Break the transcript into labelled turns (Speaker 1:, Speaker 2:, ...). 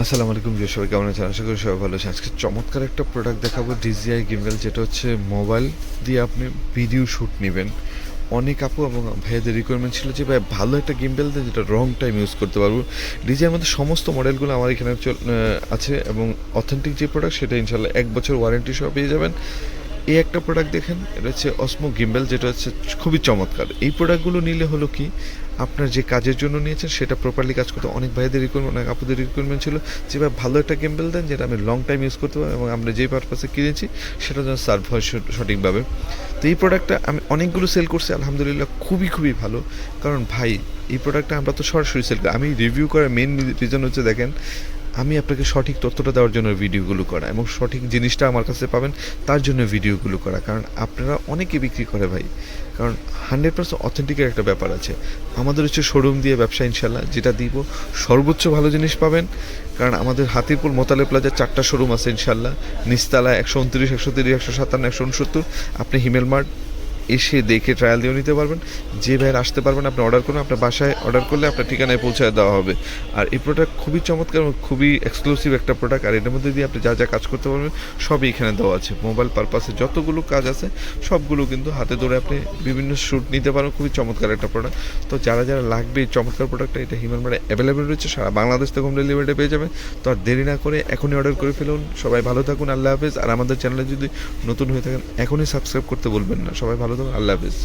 Speaker 1: আসসালামু আলাইকুম যে সবাই কেমন আছেন? আশা করি সবাই ভালো আছেন। আজকে চমৎকার একটা প্রোডাক্ট দেখাবো ডিজিআই গিম্বেল যেটা হচ্ছে মোবাইল দিয়ে আপনি ভিডিও শ্যুট নেবেন। অনেক আপু এবং ভাইয়াদের রিকোয়ারমেন্ট ছিল যে, ভাই, ভালো একটা গিম্বেল দেন যেটা রং টাইম ইউজ করতে পারব। ডিজিআইয়ের মধ্যে সমস্ত মডেলগুলো আমার এখানে আছে এবং অথেন্টিক যে প্রোডাক্ট সেটা ইনশাল্লাহ এক বছর ওয়ারেন্টি সহ পেয়ে যাবেন। এই একটা প্রোডাক্ট দেখেন, এটা হচ্ছে অসমো গিম্বেল যেটা হচ্ছে খুবই চমৎকার। এই প্রোডাক্টগুলো নিলে হলো কি, আপনার যে কাজের জন্য নিয়েছেন, সেটা প্রপারলি কাজ করতে অনেক ভাইদের রিকোয়ারমেন্ট অনেক আপুদের রিকোয়ারমেন্ট ছিল যে, ভাই, ভালো একটা গিম্বেল দেন যেটা আমি লং টাইম ইউজ করতে পারব এবং আমরা যেই পারপাসে কিনেছি, সেটা যেন সার্ভ হয় সঠিকভাবে। তো এই প্রোডাক্টটা আমি অনেকগুলো সেল করছি, আলহামদুলিল্লাহ খুবই খুবই ভালো। কারণ ভাই, এই প্রোডাক্টটা আমরা তো সরাসরি সেল করি। আমি রিভিউ করার মেন রিজন হচ্ছে দেখেন আমি আপনাকে সঠিক তথ্যটা দেওয়ার জন্য ভিডিওগুলো করা এবং সঠিক জিনিসটা আমার কাছে পাবেন, তার জন্য ভিডিওগুলো করা। কারণ আপনারা অনেকে বিক্রি করে ভাই। কারণ হান্ড্রেড পার্সেন্ট অথেন্টিকের একটা ব্যাপার আছে। আমাদের হচ্ছে শোরুম দিয়ে ব্যবসা ইনশাল্লাহ যেটা দিব, সর্বোচ্চ ভালো জিনিস পাবেন। কারণ আমাদের হাতিরপুর মোতালে প্লাজার চারটা শোরুম আছে ইনশাল্লাহ নিস্তালা একশো উনত্রিশ, একশো তিরিশ, একশো সাতান্ন, একশো উনসত্তর। আপনি হিমেল মার্ট এসে দেখে ট্রায়াল দিয়েও নিতে পারবেন। যে ভাইয়ের আসতে পারবেন, আপনি অর্ডার করুন, আপনার বাসায় অর্ডার করলে আপনার ঠিকানায় পৌঁছায় দেওয়া হবে। আর এই প্রোডাক্ট খুবই চমৎকার এবং খুবই এক্সক্লুসিভ একটা প্রোডাক্ট আর এটার মধ্যে দিয়ে আপনি যা যা কাজ করতে পারবেন, সবই এখানে দেওয়া আছে। মোবাইল পারপাসে যতগুলো কাজ আছে, সবগুলো কিন্তু হাতে ধরে আপনি বিভিন্ন শ্যুট নিতে পারেন, খুবই চমৎকার একটা প্রোডাক্ট তো যারা যারা লাগবে এই চমৎকার প্রোডাক্টটা এটা হিমাল মার্টে অ্যাভেলেবেল রয়েছে, সারা বাংলাদেশ থেকে হোম ডেলিভারিটা পেয়ে যাবেন। তো আর দেরি না করে এখনই অর্ডার করে ফেলুন। সবাই ভালো থাকুন, আল্লাহ হাফেজ। আর আমাদের চ্যানেলে যদি নতুন হয়ে থাকেন, এখনই সাবস্ক্রাইব করতে বলবেন না। সবাই ভালো থাকুন আল্লাহ হাফেজ